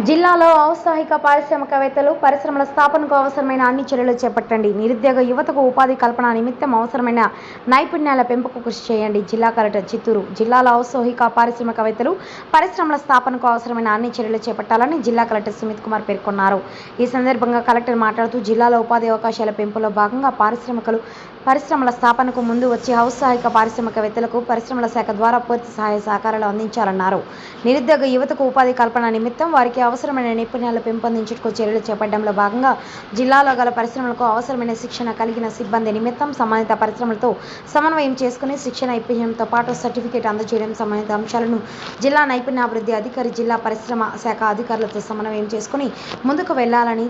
జిల్లాలో ఔత్సాహిక పారిశ్రామికవేత్తలు పరిశ్రమల స్థాపనకు అవసరమైన అన్ని చర్యలు చేపట్టండి. నిరుద్యోగ యువతకు ఉపాధి కల్పన నిమిత్తం అవసరమైన నైపుణ్యాల పెంపుకు కృషి చేయండి. జిల్లా కలెక్టర్ చిత్తూరు జిల్లాలో ఔత్సాహిక పారిశ్రామికవేత్తలు పరిశ్రమల స్థాపనకు అవసరమైన అన్ని చర్యలు చేపట్టాలని జిల్లా కలెక్టర్ సుమిత్ కుమార్ పేర్కొన్నారు. ఈ సందర్భంగా కలెక్టర్ మాట్లాడుతూ జిల్లాలో ఉపాధి అవకాశాల పెంపులో భాగంగా పారిశ్రామికలు పరిశ్రమల స్థాపనకు ముందు వచ్చి ఔత్సాహిక పారిశ్రామికవేత్తలకు పరిశ్రమల శాఖ ద్వారా పూర్తి సహాయ సహకారాలు అందించాలన్నారు. నిరుద్యోగ యువతకు ఉపాధి కల్పన నిమిత్తం వారికి అవసరమైన నైపుణ్యాలు పెంపొందించుటకు చర్యలు చేపట్టడంలో భాగంగా జిల్లాలో గల పరిశ్రమలకు అవసరమైన శిక్షణ కలిగిన సిబ్బంది నిమిత్తం సంబంధిత పరిశ్రమలతో సమన్వయం చేసుకుని శిక్షణ ఇప్పించడంతో పాటు సర్టిఫికేట్ అందజేయడం సంబంధిత అంశాలను జిల్లా నైపుణ్యాభివృద్ధి అధికారి జిల్లా పరిశ్రమ శాఖ అధికారులతో సమన్వయం చేసుకుని ముందుకు వెళ్ళాలని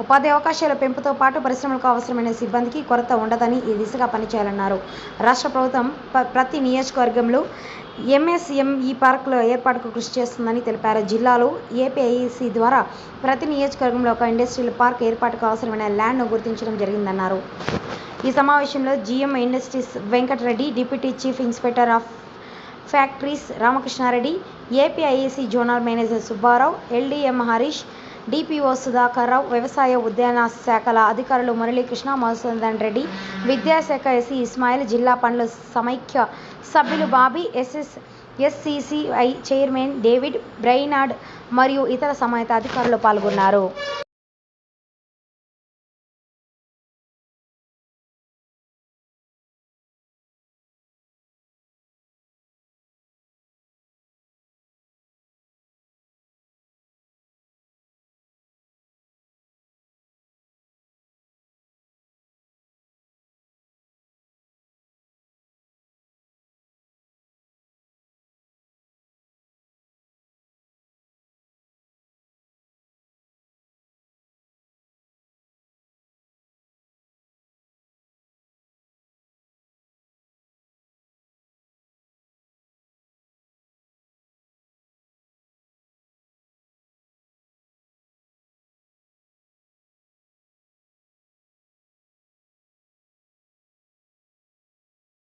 ఉపాధి అవకాశాల పెంపుతో పాటు పరిశ్రమలకు అవసరమైన సిబ్బందికి కొరత ఉండదని ఈ దిశగా పనిచేయాలన్నారు. రాష్ట్ర ప్రభుత్వం ప- ప్రతి నియోజకవర్గంలో ఎంఎస్ఎంఈ పార్కుల ఏర్పాటుకు కృషి చేస్తుందని తెలిపారు. జిల్లాలో ఏపీఐసి ద్వారా ప్రతి నియోజకవర్గంలో ఒక ఇండస్ట్రియల్ పార్క్ ఏర్పాటుకు అవసరమైన ల్యాండ్ను గుర్తించడం జరిగిందన్నారు. ఈ సమావేశంలో GM industries Venkata Reddy deputy chief inspector of factories Ramakrishna Reddy APIAC zonal manager Subbarao LDM Harish DPO Sudhakar Rao వ్యవసాయ ఉద్యాన శాఖల అధికారులు మురళీకృష్ణ మధుసూదన్ రెడ్డి విద్యాశాఖ ఎస్సీ ఇస్మాయిల్ జిల్లా పనుల సమైక్య సభ్యులు Bobby SS SCCI chairman David Brainard మరియు ఇతర సంబంధిత అధికారులు పాల్గొన్నారు.